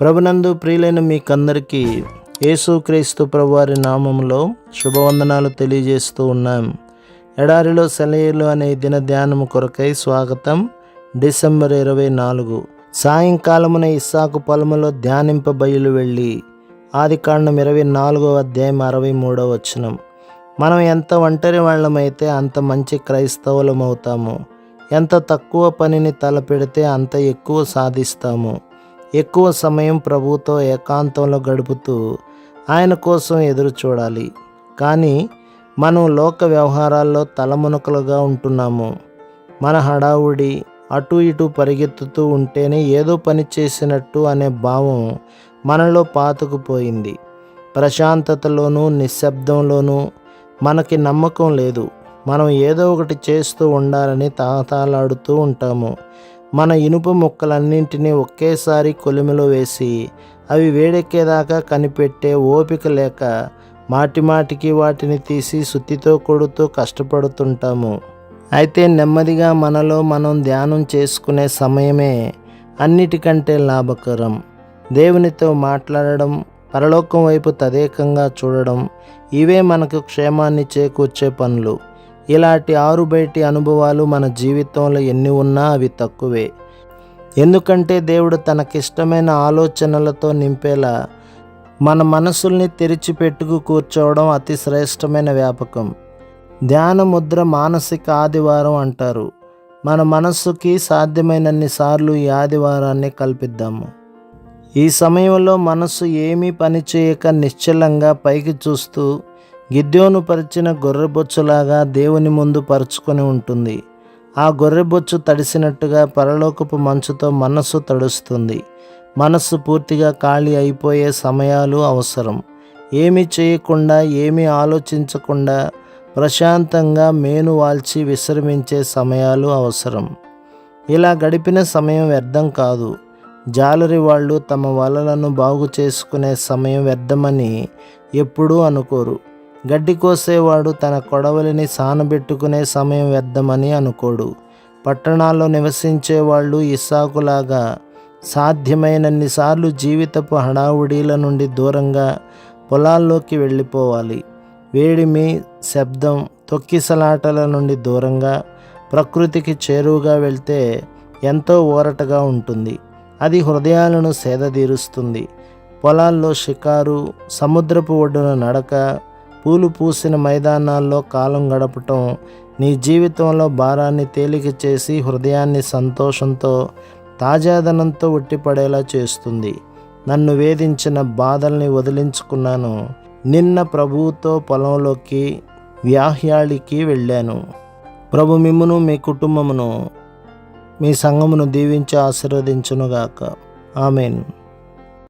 ప్రభునందు ప్రియులైన మీకందరికీ యేసుక్రీస్తు ప్రభువారి నామంలో శుభవందనాలు తెలియజేస్తూ ఉన్నాం. ఎడారిలో సెలయేలు అనే దిన ధ్యానము కొరకై స్వాగతం డిసెంబర్ ఇరవై నాలుగు. సాయంకాలమున ఇస్సాకు పొలములో ధ్యానింపబయలు వెళ్ళి ఆది కాండం ఇరవై నాలుగో అధ్యాయం అరవై మూడో వచనం. మనం ఎంత ఒంటరి వాళ్ళమైతే అంత మంచి క్రైస్తవులం అవుతాము ఎంత తక్కువ పనిని తలపెడితే అంత ఎక్కువ సాధిస్తాము. ఎక్కువ సమయం ప్రభుతో ఏకాంతంలో గడుపుతూ ఆయన కోసం ఎదురు చూడాలి. కానీ మనం లోక వ్యవహారాల్లో తలమునకలుగా ఉంటున్నాము. మన హడావుడి అటు ఇటు పరిగెత్తుతూ ఉంటేనే ఏదో పని చేసినట్టు అనే భావం మనలో పాతుకుపోయింది. ప్రశాంతతలోనూ నిశ్శబ్దంలోనూ మనకి నమ్మకం లేదు. మనం ఏదో ఒకటి చేస్తూ ఉండాలని తాతాలాడుతూ ఉంటాము. మన ఇనుప ముక్కలన్నింటినీ ఒకేసారి కొలిమిలో వేసి అవి వేడెక్కేదాకా కనిపెట్టే ఓపిక లేక మాటిమాటికి వాటిని తీసి సుత్తితో కొడుతూ కష్టపడుతుంటాము. అయితే నెమ్మదిగా మనలో మనం ధ్యానం చేసుకునే సమయమే అన్నిటికంటే లాభకరం. దేవునితో మాట్లాడడం పరలోకం వైపు తదేకంగా చూడడం ఇవే మనకు క్షేమాన్ని చేకూర్చే పనులు. ఇలాంటి ఆరు బయటి అనుభవాలు మన జీవితంలో ఎన్ని ఉన్నా అవి తక్కువే. ఎందుకంటే దేవుడు తనకిష్టమైన ఆలోచనలతో నింపేలా మన మనసుల్ని తెరిచిపెట్టుకు కూర్చోవడం అతి శ్రేష్టమైన వ్యాపకం. ధ్యాన ముద్ర మానసిక ఆదివారం అంటారు. మన మనస్సుకి సాధ్యమైనన్ని సార్లు ఈ ఆదివారాన్ని కల్పిద్దాము. ఈ సమయంలో మనస్సు ఏమీ పని చేయక నిశ్చలంగా పైకి చూస్తూ గిద్యోను పరిచిన గొర్రెబొచ్చులాగా దేవుని ముందు పరుచుకొని ఉంటుంది. ఆ గొర్రెబొచ్చు తడిసినట్టుగా పరలోకపు మంచుతో మనస్సు తడుస్తుంది. మనస్సు పూర్తిగా ఖాళీ అయిపోయే సమయాలు అవసరం. ఏమి చేయకుండా ఏమి ఆలోచించకుండా ప్రశాంతంగా మేను వాల్చి విశ్రమించే సమయాలు అవసరం. ఇలా గడిపిన సమయం వ్యర్థం కాదు. జాలరి వాళ్ళు తమ వలలను బాగు చేసుకునే సమయం వ్యర్థమని ఎప్పుడూ అనుకోరు. గడ్డి కోసేవాడు తన కొడవలిని సానబెట్టుకునే సమయం వ్యర్థమని అనుకోడు. పట్టణాల్లో నివసించే వాళ్ళు ఇస్సాకులాగా సాధ్యమైనన్నిసార్లు జీవితపు హడావుడీల నుండి దూరంగా పొలాల్లోకి వెళ్ళిపోవాలి. వేడిమి శబ్దం తొక్కిసలాటల నుండి దూరంగా ప్రకృతికి చేరువుగా వెళ్తే ఎంతో ఊరటగా ఉంటుంది. అది హృదయాలను సేదతీరుస్తుంది. పొలాల్లో షికారు సముద్రపు ఒడ్డున నడక పూలు పూసిన మైదానాల్లో కాలం గడపటం నీ జీవితంలో భారాన్ని తేలిక చేసి హృదయాన్ని సంతోషంతో తాజాదనంతో ఉట్టిపడేలా చేస్తుంది. నన్ను వేధించిన బాధల్ని వదిలించుకున్నాను. నిన్న ప్రభువుతో పొలంలోకి వ్యాహ్యాళికి వెళ్ళాను. ప్రభు మిమ్మును మీ కుటుంబమును మీ సంఘమును దీవించి ఆశీర్వదించునుగాక. ఆమెను.